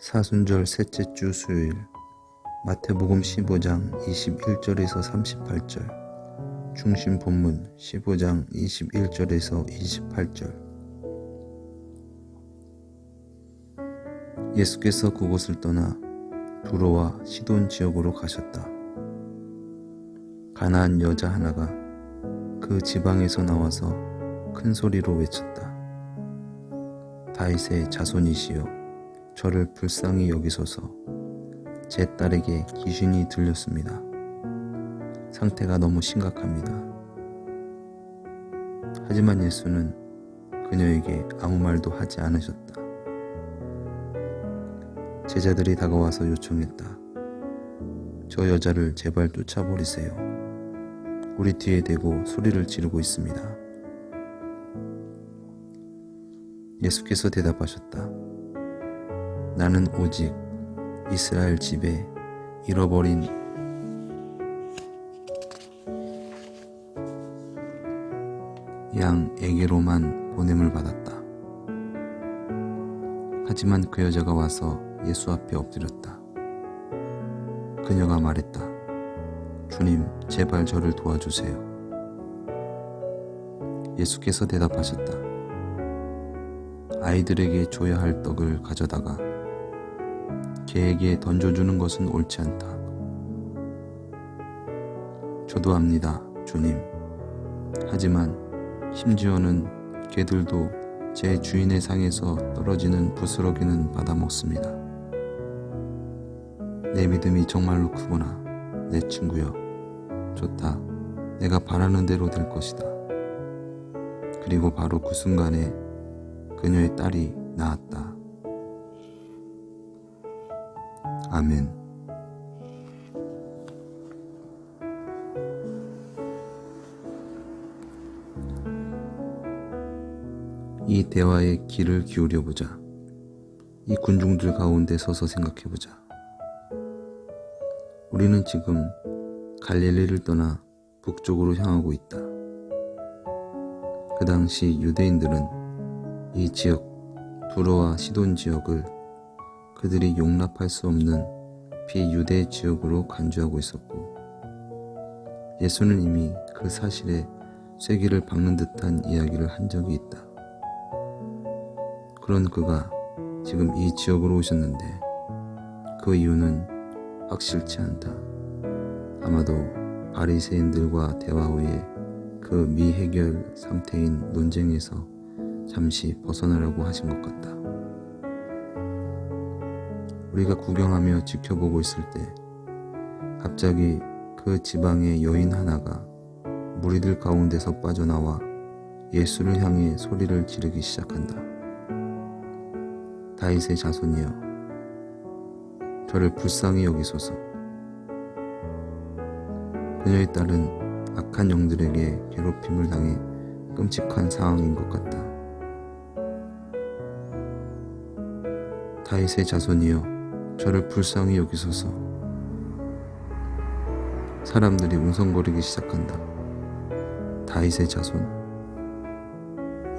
사순절 셋째 주 수요일 마태복음 15장 21절에서 38절 중심 본문 15장 21절에서 28절 예수께서 그곳을 떠나 두로와 시돈 지역으로 가셨다. 가나안 여자 하나가 그 지방에서 나와서 큰 소리로 외쳤다. 다윗의 자손이시여 저를 불쌍히 여기소서 제 딸에게 귀신이 들렸습니다. 상태가 너무 심각합니다. 하지만 예수는 그녀에게 아무 말도 하지 않으셨다. 제자들이 다가와서 요청했다. 저 여자를 제발 쫓아버리세요. 우리 뒤에 대고 소리를 지르고 있습니다. 예수께서 대답하셨다. 나는 오직 이스라엘 집에 잃어버린 양에게로만 보냄을 받았다. 하지만 그 여자가 와서 예수 앞에 엎드렸다. 그녀가 말했다. 주님, 제발 저를 도와주세요. 예수께서 대답하셨다. 아이들에게 줘야 할 떡을 가져다가 개에게 던져주는 것은 옳지 않다. 저도 압니다, 주님. 하지만 심지어는 개들도 제 주인의 상에서 떨어지는 부스러기는 받아먹습니다. 내 믿음이 정말로 크구나, 내 친구여. 좋다. 내가 바라는 대로 될 것이다. 그리고 바로 그 순간에 그녀의 딸이 나았다. 아멘. 이 대화에 귀를 기울여 보자. 이 군중들 가운데 서서 생각해 보자. 우리는 지금 갈릴리를 떠나 북쪽으로 향하고 있다. 그 당시 유대인들은 이 지역, 두로와 시돈 지역을 그들이 용납할 수 없는 비유대 지역으로 간주하고 있었고, 예수는 이미 그 사실에 쐐기를 박는 듯한 이야기를 한 적이 있다. 그런 그가 지금 이 지역으로 오셨는데, 그 이유는 확실치 않다. 아마도 바리새인들과 대화 후에 그 미해결 상태인 논쟁에서 잠시 벗어나려고 하신 것 같다. 우리가 구경하며 지켜보고 있을 때 갑자기 그 지방의 여인 하나가 무리들 가운데서 빠져나와 예수를 향해 소리를 지르기 시작한다. 다윗의 자손이여, 저를 불쌍히 여기소서. 그녀의 딸은 악한 영들에게 괴롭힘을 당해 끔찍한 상황인 것 같다. 다윗의 자손이여, 저를 불쌍히 여기소서. 사람들이 웅성거리기 시작한다. 다윗의 자손.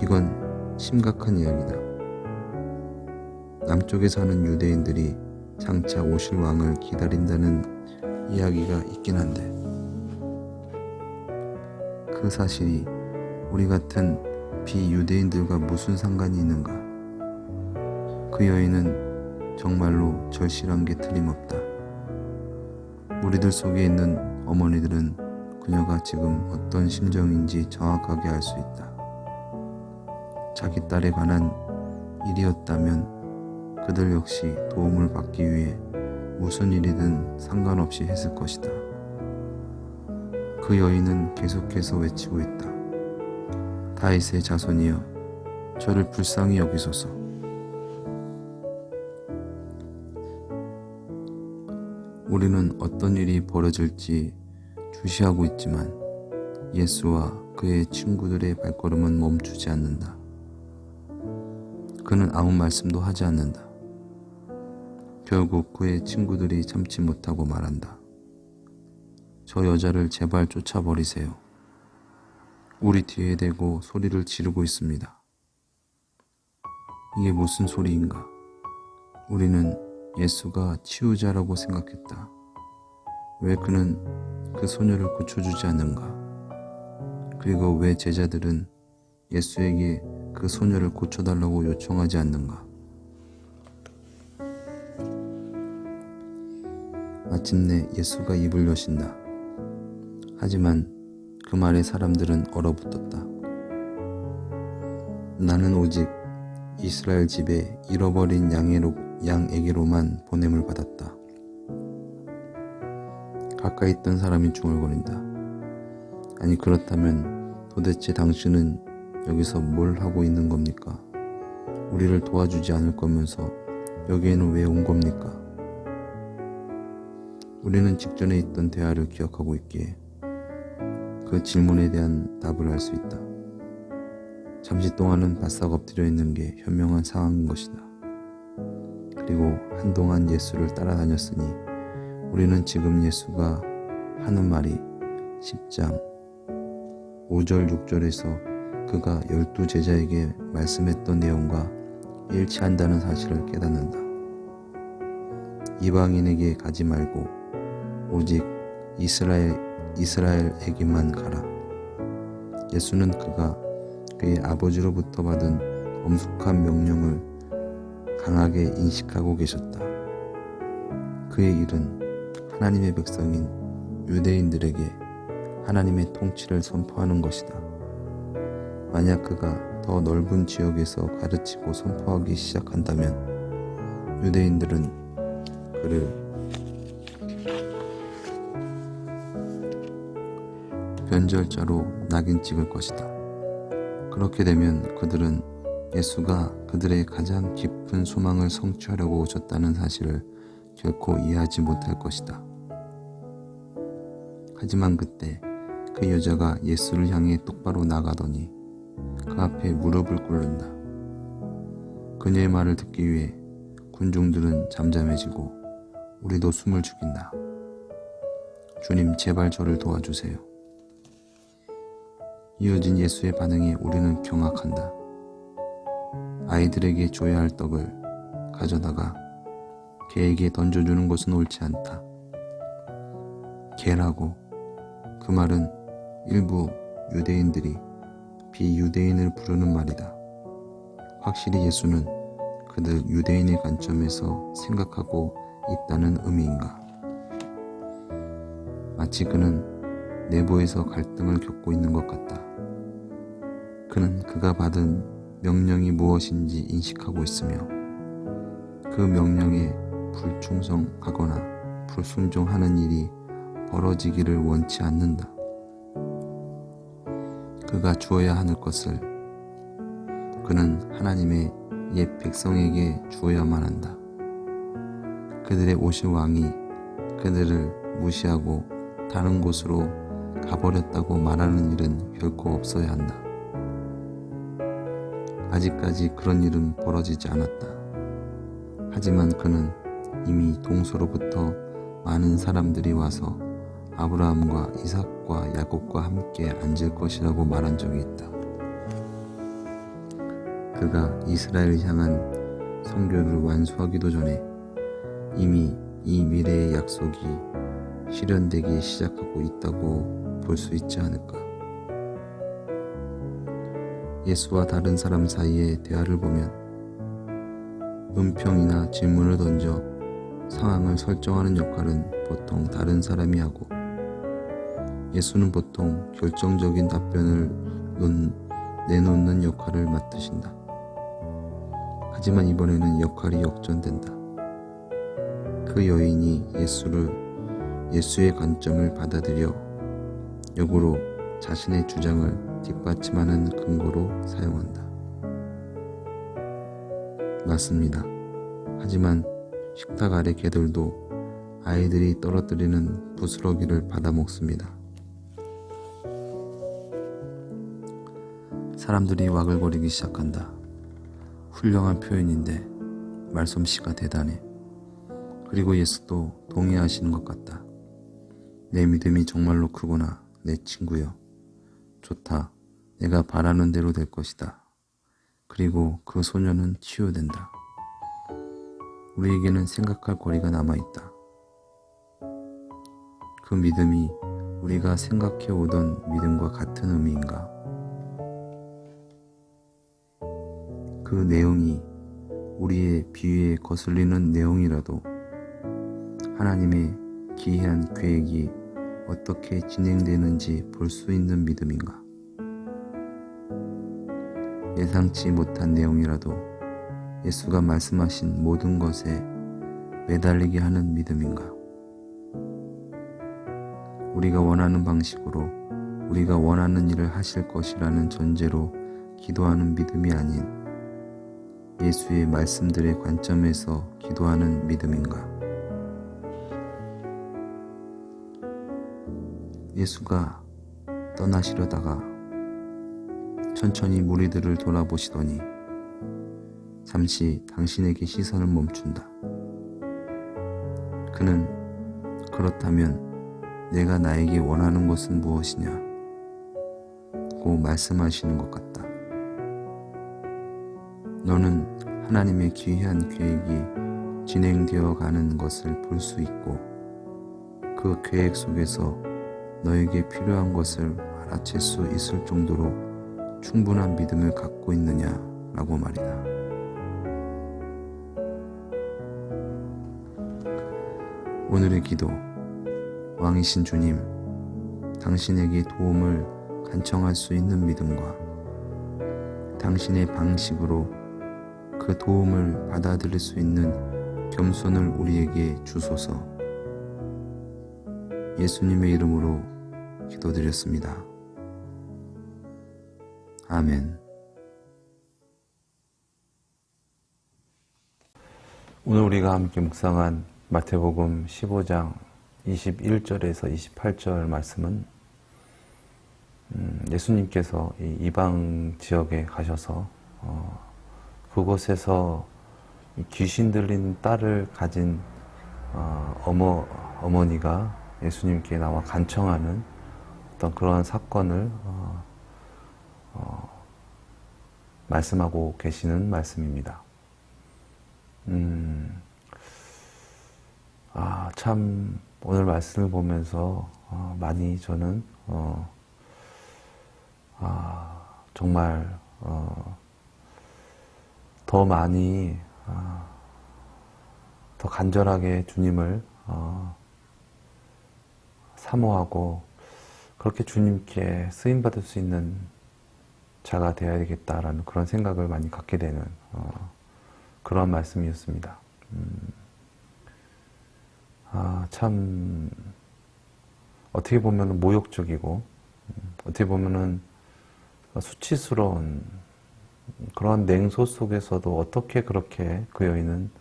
이건 심각한 이야기다. 남쪽에 사는 유대인들이 장차 오실 왕을 기다린다는 이야기가 있긴 한데, 그 사실이 우리 같은 비유대인들과 무슨 상관이 있는가? 그 여인은 정말로 절실한 게 틀림없다. 우리들 속에 있는 어머니들은 그녀가 지금 어떤 심정인지 정확하게 알 수 있다. 자기 딸에 관한 일이었다면 그들 역시 도움을 받기 위해 무슨 일이든 상관없이 했을 것이다. 그 여인은 계속해서 외치고 있다. 다윗의 자손이여, 저를 불쌍히 여기소서. 우리는 어떤 일이 벌어질지 주시하고 있지만 예수와 그의 친구들의 발걸음은 멈추지 않는다. 그는 아무 말씀도 하지 않는다. 결국 그의 친구들이 참지 못하고 말한다. 저 여자를 제발 쫓아버리세요. 우리 뒤에 대고 소리를 지르고 있습니다. 이게 무슨 소리인가? 우리는 예수가 치유자라고 생각했다. 왜 그는 그 소녀를 고쳐주지 않는가? 그리고 왜 제자들은 예수에게 그 소녀를 고쳐달라고 요청하지 않는가? 마침내 예수가 입을 여신다. 하지만 그 말에 사람들은 얼어붙었다. 나는 오직 이스라엘 집에 잃어버린 양에로, 양에게로만 보냄을 받았다. 가까이 있던 사람이 중얼거린다. 아니 그렇다면 도대체 당신은 여기서 뭘 하고 있는 겁니까? 우리를 도와주지 않을 거면서 여기에는 왜 온 겁니까? 우리는 직전에 있던 대화를 기억하고 있기에 그 질문에 대한 답을 알 수 있다. 잠시 동안은 바싹 엎드려 있는 게 현명한 상황인 것이다. 그리고 한동안 예수를 따라다녔으니 우리는 지금 예수가 하는 말이 10장 5절 6절에서 그가 열두 제자에게 말씀했던 내용과 일치한다는 사실을 깨닫는다. 이방인에게 가지 말고 오직 이스라엘 이스라엘에게만 가라. 예수는 그가 그의 아버지로부터 받은 엄숙한 명령을 강하게 인식하고 계셨다. 그의 일은 하나님의 백성인 유대인들에게 하나님의 통치를 선포하는 것이다. 만약 그가 더 넓은 지역에서 가르치고 선포하기 시작한다면 유대인들은 그를 변절자로 낙인 찍을 것이다. 그렇게 되면 그들은 예수가 그들의 가장 깊은 소망을 성취하려고 오셨다는 사실을 결코 이해하지 못할 것이다. 하지만 그때 그 여자가 예수를 향해 똑바로 나가더니 그 앞에 무릎을 꿇는다. 그녀의 말을 듣기 위해 군중들은 잠잠해지고 우리도 숨을 죽인다. 주님 제발 저를 도와주세요. 이어진 예수의 반응에 우리는 경악한다. 아이들에게 줘야 할 떡을 가져다가 개에게 던져주는 것은 옳지 않다. 개라고 그 말은 일부 유대인들이 비유대인을 부르는 말이다. 확실히 예수는 그들 유대인의 관점에서 생각하고 있다는 의미인가? 마치 그는 내부에서 갈등을 겪고 있는 것 같다. 그는 그가 받은 명령이 무엇인지 인식하고 있으며 그 명령에 불충성하거나 불순종하는 일이 벌어지기를 원치 않는다. 그가 주어야 하는 것을 그는 하나님의 옛 백성에게 주어야만 한다. 그들의 오실 왕이 그들을 무시하고 다른 곳으로 가버렸다고 말하는 일은 결코 없어야 한다. 아직까지 그런 일은 벌어지지 않았다. 하지만 그는 이미 동서로부터 많은 사람들이 와서 아브라함과 이삭과 야곱과 함께 앉을 것이라고 말한 적이 있다. 그가 이스라엘을 향한 성교를 완수하기도 전에 이미 이 미래의 약속이 실현되기 시작하고 있다고 볼 수 있지 않을까. 예수와 다른 사람 사이의 대화를 보면 은평이나 질문을 던져 상황을 설정하는 역할은 보통 다른 사람이 하고 예수는 보통 결정적인 답변을 놓, 내놓는 역할을 맡으신다. 하지만 이번에는 역할이 역전된다. 그 여인이 예수를 예수의 관점을 받아들여 역으로 자신의 주장을 뒷받침하는 근거로 사용한다. 맞습니다. 하지만 식탁 아래 개들도 아이들이 떨어뜨리는 부스러기를 받아 먹습니다. 사람들이 와글거리기 시작한다. 훌륭한 표현인데 말솜씨가 대단해. 그리고 예수도 동의하시는 것 같다. 내 믿음이 정말로 크구나, 내 친구여. 좋다. 내가 바라는 대로 될 것이다. 그리고 그 소녀는 치유된다. 우리에게는 생각할 거리가 남아있다. 그 믿음이 우리가 생각해 오던 믿음과 같은 의미인가? 그 내용이 우리의 비위에 거슬리는 내용이라도 하나님의 기이한 계획이 어떻게 진행되는지 볼 수 있는 믿음인가? 예상치 못한 내용이라도 예수가 말씀하신 모든 것에 매달리게 하는 믿음인가? 우리가 원하는 방식으로 우리가 원하는 일을 하실 것이라는 전제로 기도하는 믿음이 아닌 예수의 말씀들의 관점에서 기도하는 믿음인가? 예수가 떠나시려다가 천천히 무리들을 돌아보시더니 잠시 당신에게 시선을 멈춘다. 그는 그렇다면 내가 나에게 원하는 것은 무엇이냐? 고 말씀하시는 것 같다. 너는 하나님의 귀한 계획이 진행되어 가는 것을 볼 수 있고 그 계획 속에서 너에게 필요한 것을 알아챌 수 있을 정도로 충분한 믿음을 갖고 있느냐라고 말이다. 오늘의 기도 왕이신 주님, 당신에게 도움을 간청할 수 있는 믿음과 당신의 방식으로 그 도움을 받아들일 수 있는 겸손을 우리에게 주소서. 예수님의 이름으로 기도드렸습니다. 아멘. 오늘 우리가 함께 묵상한 마태복음 15장 21절에서 28절 말씀은 음, 예수님께서 이 이방 지역에 가셔서 어, 그곳에서 이 귀신 들린 딸을 가진 어, 어머 어머니가 예수님께 나와 간청하는 어떤 그러한 사건을 어, 어, 말씀하고 계시는 말씀입니다. 음, 아, 참, 오늘 말씀을 보면서, 어, 많이 저는, 어, 아, 정말, 어, 더 많이, 아, 더 간절하게 주님을, 어, 사모하고, 그렇게 주님께 쓰임 받을 수 있는 자가 되어야 되겠다라는 그런 생각을 많이 갖게 되는, 어, 그런 말씀이었습니다. 음, 아, 참, 어떻게 보면 모욕적이고, 음, 어떻게 보면은 수치스러운 그런 냉소 속에서도 어떻게 그렇게 그 여인은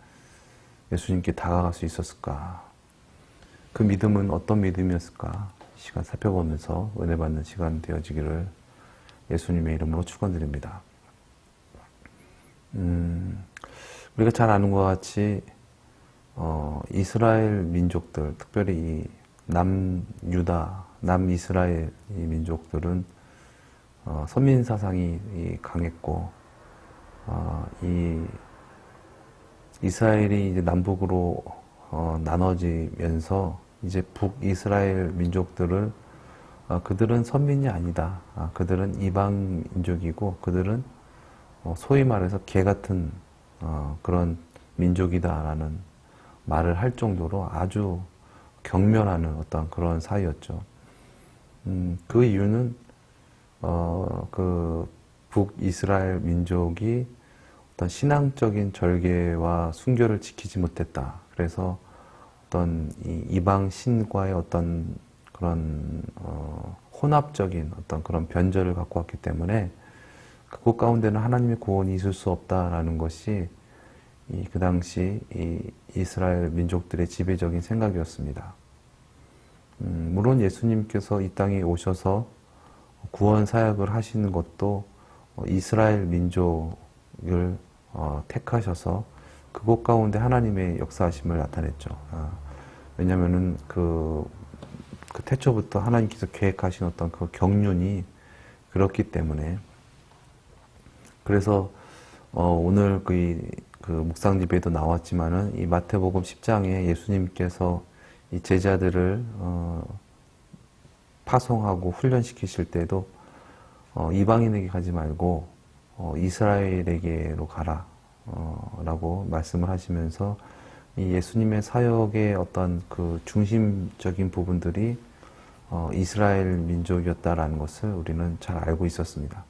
예수님께 다가갈 수 있었을까? 그 믿음은 어떤 믿음이었을까? 시간 살펴보면서 은혜 받는 시간 되어지기를 예수님의 이름으로 축원드립니다. 음, 우리가 잘 아는 것 같이 어, 이스라엘 민족들, 특별히 이 남유다, 남이스라엘 이 민족들은 어, 선민 사상이 이 강했고 어, 이 이스라엘이 이제 남북으로 어, 나눠지면서 이제 북이스라엘 민족들을 어, 그들은 선민이 아니다. 아, 그들은 이방 민족이고 그들은 어, 소위 말해서 개 같은 어, 그런 민족이다라는 말을 할 정도로 아주 경멸하는 어떤 그런 사이였죠. 음, 그 이유는 어, 그 북이스라엘 민족이 어떤 신앙적인 절개와 순교를 지키지 못했다. 그래서 어떤 이 이방 신과의 어떤 그런 어, 혼합적인 어떤 그런 변절을 갖고 왔기 때문에 그곳 가운데는 하나님의 구원이 있을 수 없다라는 것이 이, 그 당시 이 이스라엘 민족들의 지배적인 생각이었습니다. 음, 물론 예수님께서 이 땅에 오셔서 구원 사역을 하시는 것도 이스라엘 민족을 어, 택하셔서 그곳 가운데 하나님의 역사하심을 나타냈죠. 아, 왜냐하면은 그, 그 태초부터 하나님께서 계획하신 어떤 그 경륜이 그렇기 때문에 그래서 어, 오늘 그그 묵상 집에도 나왔지만은 이 마태복음 10장에 예수님께서 이 제자들을 어, 파송하고 훈련시키실 때도 어, 이방인에게 가지 말고 어, 이스라엘에게로 가라 어, 라고 말씀을 하시면서 이 예수님의 사역의 어떤 그 중심적인 부분들이 어, 이스라엘 민족이었다라는 것을 우리는 잘 알고 있었습니다.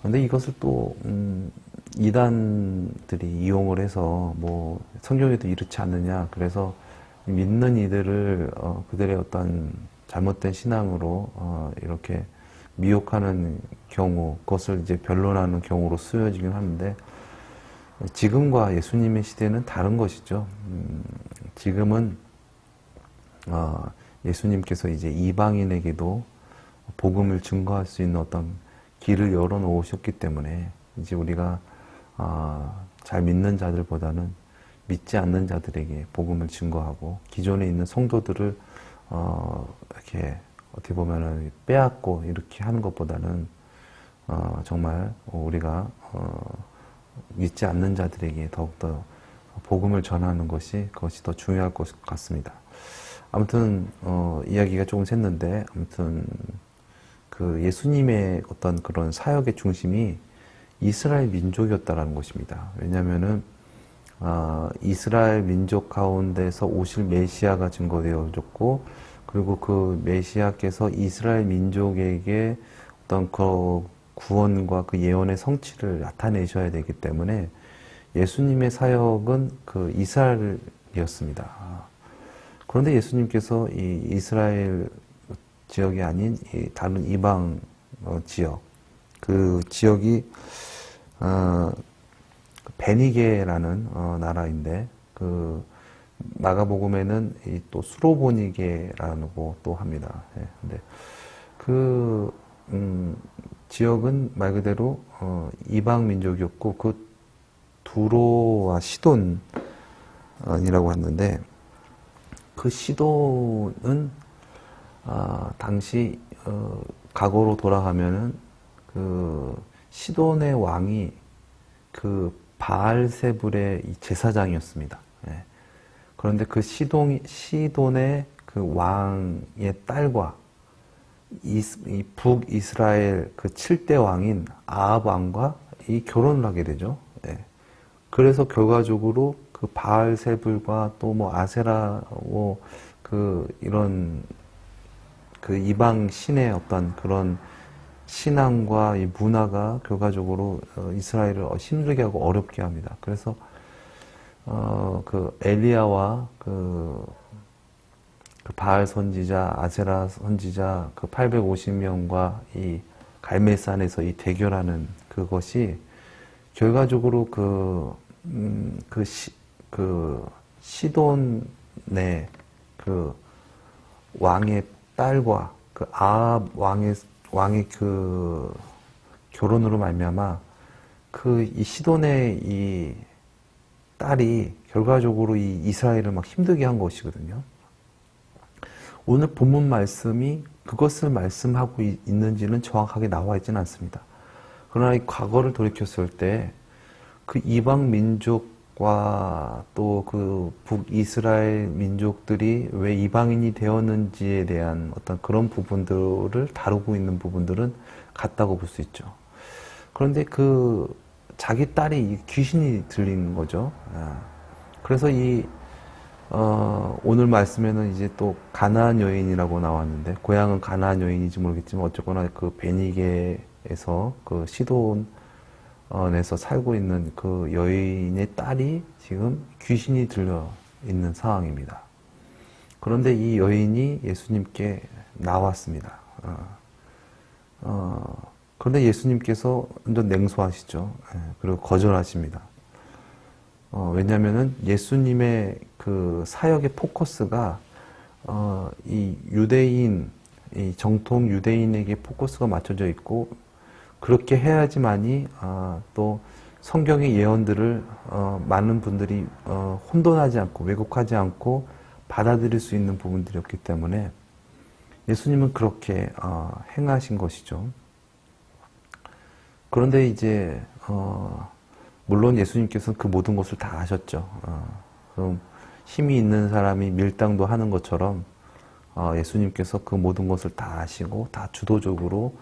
그런데 이것을 또 음, 이단들이 이용을 해서 뭐 성경에도 이렇지 않느냐 그래서 믿는 이들을 어, 그들의 어떤 잘못된 신앙으로 어, 이렇게 미혹하는 경우 그것을 이제 변론하는 경우로 쓰여지긴 하는데 지금과 예수님의 시대는 다른 것이죠. 음, 지금은 어, 예수님께서 이제 이방인에게도 복음을 증거할 수 있는 어떤 길을 열어 놓으셨기 때문에 이제 우리가 아, 잘 믿는 자들보다는 믿지 않는 자들에게 복음을 증거하고 기존에 있는 성도들을 어, 이렇게 어떻게 보면은 빼앗고 이렇게 하는 것보다는 어, 정말 우리가 어, 믿지 않는 자들에게 더욱더 복음을 전하는 것이 그것이 더 중요할 것 같습니다. 아무튼 어, 이야기가 조금 샜는데 아무튼 그 예수님의 어떤 그런 사역의 중심이 이스라엘 민족이었다라는 것입니다. 왜냐하면은 아, 이스라엘 민족 가운데서 오실 메시아가 증거되어졌고 그리고 그 메시아께서 이스라엘 민족에게 어떤 그 구원과 그 예언의 성취를 나타내셔야 되기 때문에 예수님의 사역은 그 이스라엘이었습니다. 그런데 예수님께서 이 이스라엘 지역이 아닌 이 다른 이방 어, 지역 그 지역이 어, 베니게라는 어, 나라인데 그 마가복음에는 이또 수로보니게라고 또 합니다. 예, 근데 그 음, 지역은 말 그대로 어, 이방 민족이었고 그 두로와 시돈이라고 하는데 그 시돈은 아, 당시 어, 과거로 돌아가면은 그 시돈의 왕이 그 바알세불의 이 제사장이었습니다. 예. 그런데 그 시동 시돈의 그 왕의 딸과 이, 이 북이스라엘 그 7대 왕인 아합 왕과 이 결혼을 하게 되죠. 예. 그래서 결과적으로 그 바알세불과 또 뭐 아세라 뭐그 이런 그 이방 신의 어떤 그런 신앙과 이 문화가 결과적으로 어, 이스라엘을 힘들게 하고 어렵게 합니다. 그래서 어, 그 엘리야와 그, 그 바알 선지자, 아세라 선지자 그 850명과 이 갈멜산에서 이 대결하는 그것이 결과적으로 그, 음, 그 시, 그 시돈의 그 왕의 딸과 그 아합 왕의 왕의 그 결혼으로 말미암아 그 이 시돈의 이 딸이 결과적으로 이 이스라엘을 막 힘들게 한 것이거든요. 오늘 본문 말씀이 그것을 말씀하고 이- 있는지는 정확하게 나와 있지는 않습니다. 그러나 이 과거를 돌이켰을 때 그 이방 민족과 또 그 북이스라엘 민족들이 왜 이방인이 되었는지에 대한 어떤 그런 부분들을 다루고 있는 부분들은 같다고 볼 수 있죠. 그런데 그 자기 딸이 이 귀신이 들린 거죠. 아. 그래서 이 어, 오늘 말씀에는 이제 또 가나안 여인이라고 나왔는데 고향은 가나안 여인인지 모르겠지만 어쨌거나 그 베니게에서 그 시돈에서 살고 있는 그 여인의 딸이 지금 귀신이 들려 있는 상황입니다. 그런데 이 여인이 예수님께 나왔습니다. 어, 어, 그런데 예수님께서 완전 냉소하시죠. 예, 그리고 거절하십니다. 어, 왜냐면은 예수님의 그 사역의 포커스가 어, 이 유대인, 이 정통 유대인에게 포커스가 맞춰져 있고 그렇게 해야지만이 아, 또 성경의 예언들을 어, 많은 분들이 어, 혼돈하지 않고 왜곡하지 않고 받아들일 수 있는 부분들이었기 때문에 예수님은 그렇게 어, 행하신 것이죠. 그런데 이제 어, 물론 예수님께서는 그 모든 것을 다 아셨죠. 어, 그럼 힘이 있는 사람이 밀당도 하는 것처럼 어, 예수님께서 그 모든 것을 다 아시고 다 주도적으로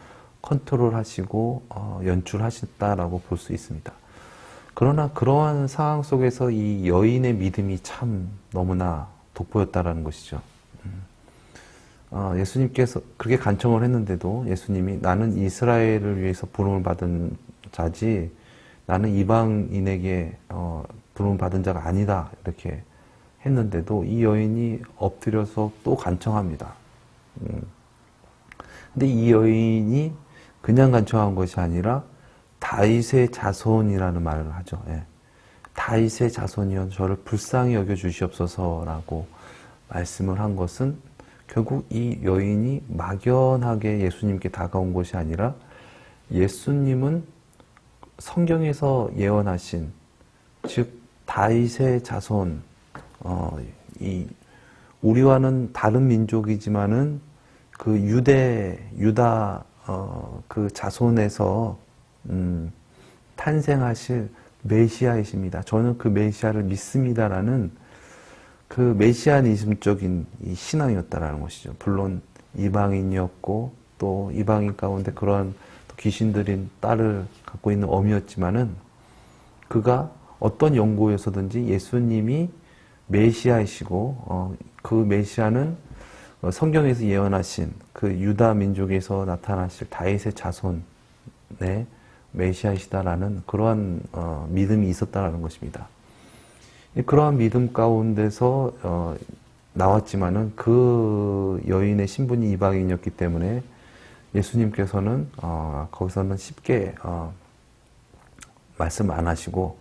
컨트롤하시고 어, 연출하셨다라고 볼 수 있습니다. 그러나 그러한 상황 속에서 이 여인의 믿음이 참 너무나 돋보였다라는 것이죠. 음. 어, 예수님께서 그렇게 간청을 했는데도 예수님이 나는 이스라엘을 위해서 부름을 받은 자지 나는 이방인에게 어, 부름을 받은 자가 아니다 이렇게 했는데도 이 여인이 엎드려서 또 간청합니다. 음. 근데 이 여인이 그냥 간청한 것이 아니라 다윗의 자손이라는 말을 하죠. 예. 다윗의 자손이여 저를 불쌍히 여겨 주시옵소서라고 말씀을 한 것은 결국 이 여인이 막연하게 예수님께 다가온 것이 아니라 예수님은 성경에서 예언하신 즉 다윗의 자손 어, 이 우리와는 다른 민족이지만은 그 유대 유다 어, 그 자손에서 음, 탄생하실 메시아이십니다. 저는 그 메시아를 믿습니다라는 그 메시아니즘적인 이 신앙이었다라는 것이죠. 물론 이방인이었고 또 이방인 가운데 그런 또 귀신들인 딸을 갖고 있는 어미였지만은 그가 어떤 연구에서든지 예수님이 메시아이시고 어, 그 메시아는 어, 성경에서 예언하신 그 유다 민족에서 나타나실 다윗의 자손의 메시아이시다라는 그러한 어, 믿음이 있었다라는 것입니다. 그러한 믿음 가운데서 어, 나왔지만은 그 여인의 신분이 이방인이었기 때문에 예수님께서는 어, 거기서는 쉽게 어, 말씀 안 하시고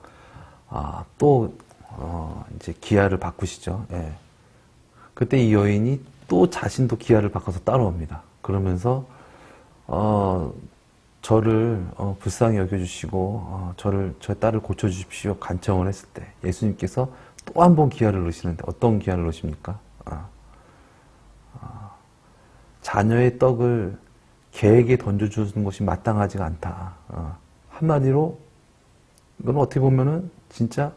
아, 또 어, 이제 기아를 바꾸시죠. 예. 그때 이 여인이 또 자신도 기아를 바꿔서 따라옵니다. 그러면서 어, 저를 어, 불쌍히 여겨주시고 어, 저를 저 딸을 고쳐주십시오 간청을 했을 때 예수님께서 또 한 번 기아를 넣으시는데 어떤 기아를 넣으십니까? 아, 아, 자녀의 떡을 개에게 던져주는 것이 마땅하지가 않다. 아, 한마디로 이건 어떻게 보면은 진짜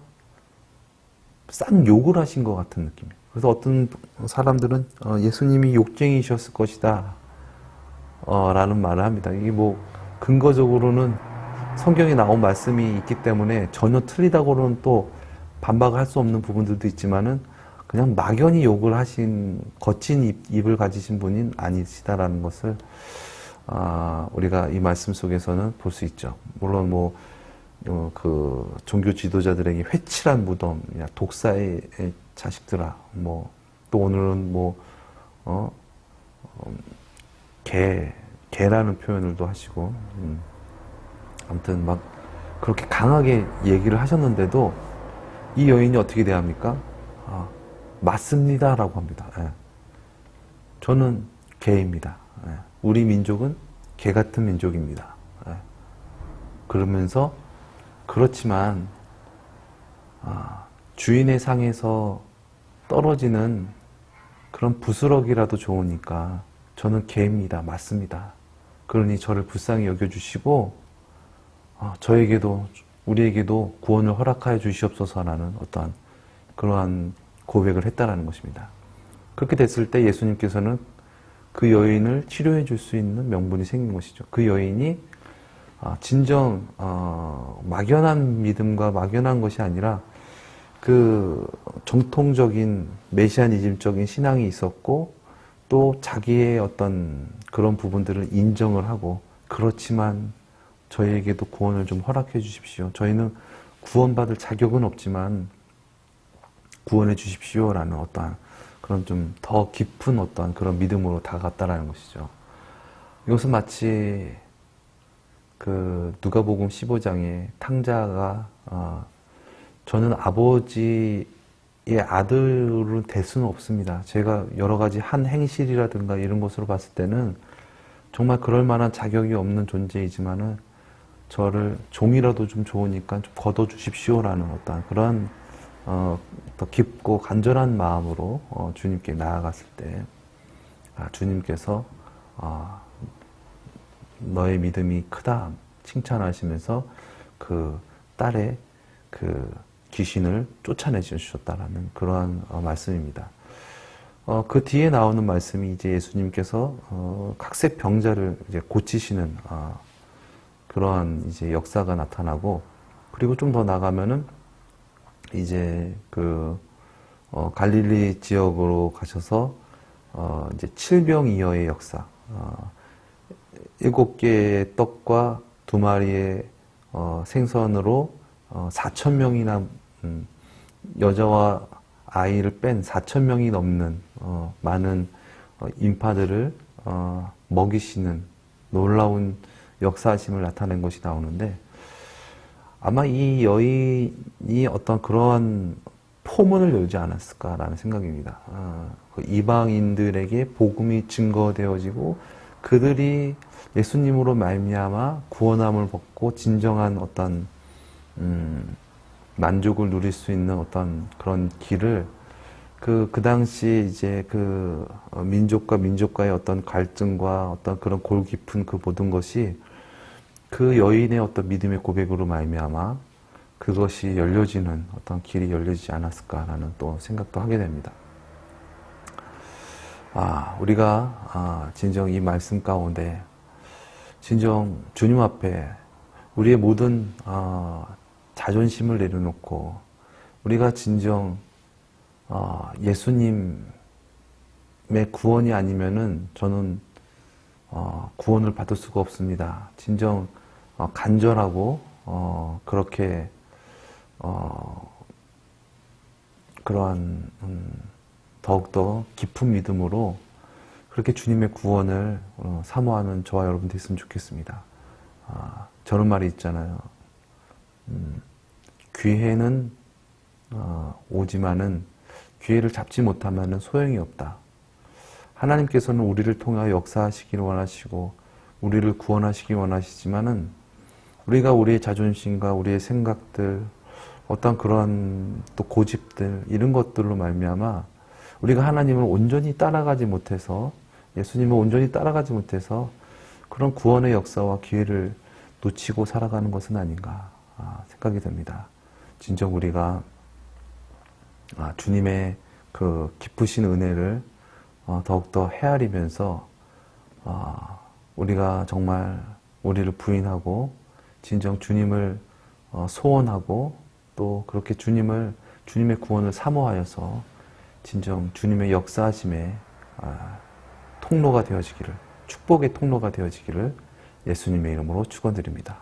싼 욕을 하신 것 같은 느낌이에요. 그래서 어떤 사람들은 어, 예수님이 욕쟁이셨을 것이다. 어, 라는 말을 합니다. 이게 뭐 근거적으로는 성경에 나온 말씀이 있기 때문에 전혀 틀리다고는 또 반박을 할 수 없는 부분들도 있지만은 그냥 막연히 욕을 하신 거친 입, 입을 가지신 분인 아니시다라는 것을 아, 우리가 이 말씀 속에서는 볼 수 있죠. 물론 뭐, 어, 그, 종교 지도자들에게 회칠한 무덤, 야, 독사의 자식들아, 뭐, 또 오늘은 뭐, 어, 어 개, 개라는 표현을도 하시고, 음, 아무튼 막 그렇게 강하게 얘기를 하셨는데도 이 여인이 어떻게 대합니까? 아, 맞습니다라고 합니다. 예. 저는 개입니다. 예. 우리 민족은 개 같은 민족입니다. 예. 그러면서 그렇지만 아, 주인의 상에서 떨어지는 그런 부스러기라도 좋으니까 저는 개입니다. 맞습니다. 그러니 저를 불쌍히 여겨주시고 아, 저에게도 우리에게도 구원을 허락하여 주시옵소서라는 어떠한 그러한 고백을 했다라는 것입니다. 그렇게 됐을 때 예수님께서는 그 여인을 치료해 줄 수 있는 명분이 생긴 것이죠. 그 여인이 아, 진정 어, 막연한 믿음과 막연한 것이 아니라 그 정통적인 메시아니즘적인 신앙이 있었고 또 자기의 어떤 그런 부분들을 인정을 하고 그렇지만 저희에게도 구원을 좀 허락해 주십시오. 저희는 구원받을 자격은 없지만 구원해 주십시오라는 어떠한 그런 좀 더 깊은 어떠한 그런 믿음으로 다가갔다라는 것이죠. 이것은 마치 그 누가복음 15장에 탕자가 어, 저는 아버지의 아들은 될 수는 없습니다. 제가 여러 가지 한 행실이라든가 이런 것으로 봤을 때는 정말 그럴 만한 자격이 없는 존재이지만은 저를 종이라도 좀 좋으니까 좀 걷어 주십시오라는 어떤 그런 어, 더 깊고 간절한 마음으로 어, 주님께 나아갔을 때 아, 주님께서 아, 너의 믿음이 크다 칭찬하시면서 그 딸의 그 귀신을 쫓아내 주셨다라는 그러한 어, 말씀입니다. 어, 그 뒤에 나오는 말씀이 이제 예수님께서 어, 각색 병자를 이제 고치시는 아, 그러한 이제 역사가 나타나고 그리고 좀 더 나가면은 이제 그 어, 갈릴리 지역으로 가셔서 어, 이제 칠병이어의 역사, 어, 일곱 개의 떡과 두 마리의 어, 생선으로 어, 4천 명이나 음, 여자와 아이를 뺀 4천 명이 넘는 어, 많은 어, 인파들을 어, 먹이시는 놀라운 역사심을 나타낸 것이 나오는데 아마 이 여인이 어떤 그러한 포문을 열지 않았을까라는 생각입니다. 아, 그 이방인들에게 복음이 증거되어지고 그들이 예수님으로 말미암아 구원함을 받고 진정한 어떤 음, 만족을 누릴 수 있는 어떤 그런 길을 그, 그 당시 이제 그 어, 민족과 민족과의 어떤 갈등과 어떤 그런 골 깊은 그 모든 것이 그 여인의 어떤 믿음의 고백으로 말미암아 그것이 열려지는 어떤 길이 열려지지 않았을까라는 또 생각도 하게 됩니다. 아, 우리가 아, 진정 이 말씀 가운데 진정 주님 앞에 우리의 모든 아, 자존심을 내려놓고 우리가 진정 어, 예수님의 구원이 아니면은 저는 어, 구원을 받을 수가 없습니다. 진정 어, 간절하고 어, 그렇게 어, 그러한 음, 더욱더 깊은 믿음으로 그렇게 주님의 구원을 어, 사모하는 저와 여러분 됐으면 좋겠습니다. 아, 저런 말이 있잖아요. 음, 기회는 어, 오지만은 기회를 잡지 못하면 소용이 없다. 하나님께서는 우리를 통하여 역사하시기를 원하시고 우리를 구원하시기 원하시지만은 우리가 우리의 자존심과 우리의 생각들 어떤 그런 또 고집들 이런 것들로 말미암아 우리가 하나님을 온전히 따라가지 못해서 예수님을 온전히 따라가지 못해서 그런 구원의 역사와 기회를 놓치고 살아가는 것은 아닌가 아, 생각이 듭니다. 진정 우리가 아, 주님의 그 깊으신 은혜를 어, 더욱더 헤아리면서 어, 우리가 정말 우리를 부인하고 진정 주님을 어, 소원하고 또 그렇게 주님을 주님의 구원을 사모하여서 진정 주님의 역사하심의 아, 통로가 되어지기를 축복의 통로가 되어지기를 예수님의 이름으로 축원드립니다.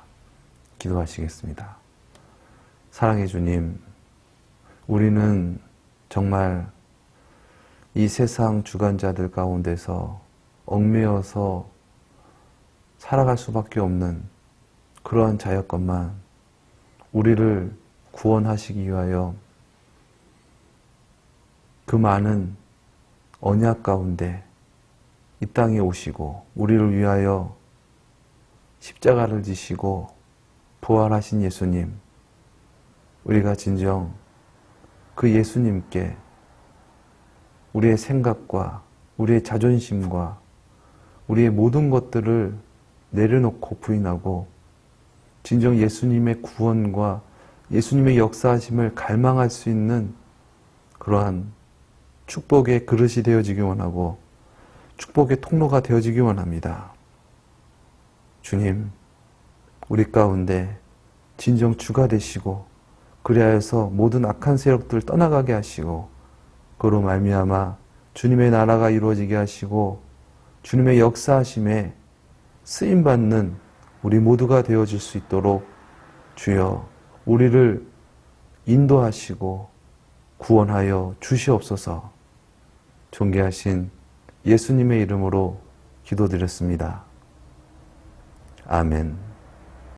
기도하시겠습니다. 사랑해 주님, 우리는 정말 이 세상 주관자들 가운데서 얽매여서 살아갈 수밖에 없는 그러한 자였건만 우리를 구원하시기 위하여 그 많은 언약 가운데 이 땅에 오시고 우리를 위하여 십자가를 지시고 부활하신 예수님, 우리가 진정 그 예수님께 우리의 생각과 우리의 자존심과 우리의 모든 것들을 내려놓고 부인하고 진정 예수님의 구원과 예수님의 역사하심을 갈망할 수 있는 그러한 축복의 그릇이 되어지기 원하고 축복의 통로가 되어지기 원합니다. 주님, 우리 가운데 진정 주가 되시고 그리하여서 모든 악한 세력들 떠나가게 하시고 그로 말미암아 주님의 나라가 이루어지게 하시고 주님의 역사하심에 쓰임 받는 우리 모두가 되어질 수 있도록 주여 우리를 인도하시고 구원하여 주시옵소서 존귀하신 예수님의 이름으로 기도드렸습니다. 아멘.